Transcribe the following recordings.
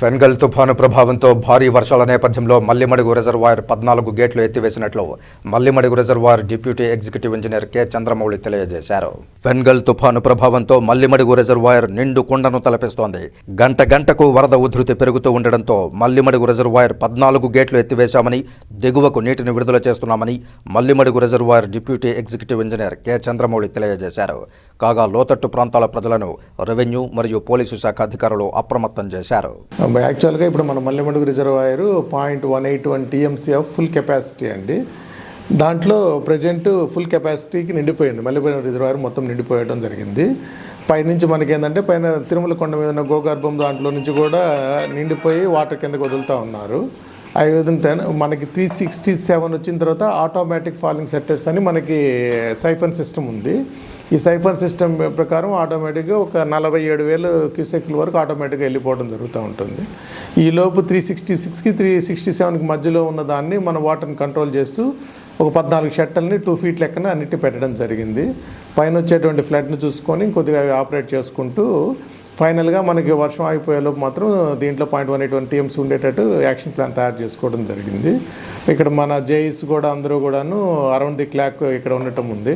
ఫెన్గల్ తుఫాను ప్రభావంతో భారీ వర్షాల నేపథ్యంలో మల్లిమడుగు రిజర్వాయర్ పద్నాలుగు గేట్లు ఎత్తివేసినట్లు Mallimadugu reservoir deputy executive engineer K. Chandramouli తెలియజేశారు. ఫెన్గల్ తుఫాను ప్రభావంతో మల్లిమడుగు రిజర్వాయర్ నిండు కుండను తలపిస్తోంది. గంట గంటకు వరద ఉధృతి పెరుగుతూ ఉండడంతో మల్లిమడుగు రిజర్వాయర్ పద్నాలుగు గేట్లు ఎత్తివేశామని దిగువకు నీటిని విడుదల చేస్తున్నామని Mallimadugu reservoir deputy executive engineer K. Chandramouli తెలియజేశారు. కాగా లోతట్టు ప్రాంతాల ప్రజలను రెవెన్యూ మరియు పోలీసు శాఖ అధికారులు అప్రమత్తం చేశారు. యాక్చువల్గా ఇప్పుడు మన Mallimadugu reservoir point one eight one TMC of full capacity అండి. దాంట్లో ప్రజెంట్ ఫుల్ కెపాసిటీకి నిండిపోయింది. మల్లెమడుగు రిజర్వాయర్ మొత్తం నిండిపోయడం జరిగింది. పైనుంచి మనకేందంటే పైన తిరుమల కొండ మీద ఉన్న గోగర్భం దాంట్లో నుంచి కూడా నిండిపోయి వాటర్ కిందకు వదులుతూ ఉన్నారు. ఐ విధంగా మనకి త్రీ సిక్స్టీ సెవెన్ వచ్చిన తర్వాత ఆటోమేటిక్ ఫాలింగ్ సెట్టర్స్ అని మనకి సైఫన్ సిస్టమ్ ఉంది. ఈ సైఫర్ సిస్టమ్ ప్రకారం ఆటోమేటిక్గా ఒక నలభై ఏడు వేలు క్యూసెక్ల వరకు ఆటోమేటిక్గా వెళ్ళిపోవడం జరుగుతూ ఉంటుంది. ఈ లోపు త్రీ సిక్స్టీ సిక్స్కి త్రీ సిక్స్టీ సెవెన్కి మధ్యలో ఉన్న దాన్ని మన వాటర్ని కంట్రోల్ చేస్తూ ఒక పద్నాలుగు షట్టల్ని టూ ఫీట్ లెక్కన అన్నిటి పెట్టడం జరిగింది. పైన వచ్చేటువంటి ఫ్లడ్ని చూసుకొని కొద్దిగా అవి ఆపరేట్ చేసుకుంటూ ఫైనల్గా మనకి వర్షం అయిపోయేలోపు మాత్రం దీంట్లో point one eight one TMC ఉండేటట్టు యాక్షన్ ప్లాన్ తయారు చేసుకోవడం జరిగింది. ఇక్కడ మన జేఈస్ కూడా అందరూ కూడాను అరౌండ్ ది క్లాక్ ఇక్కడ ఉండటం ఉంది.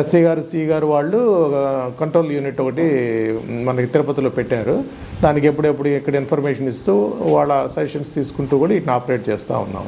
ఎస్సీ గారు సి గారు వాళ్ళు కంట్రోల్ యూనిట్ ఒకటి మనకి తిరుపతిలో పెట్టారు. దానికి ఎప్పుడెప్పుడు ఇక్కడ ఇన్ఫర్మేషన్ ఇస్తూ వాళ్ళ సజెషన్స్ తీసుకుంటూ కూడా ఇట్లా ఆపరేట్ చేస్తూ ఉన్నాం.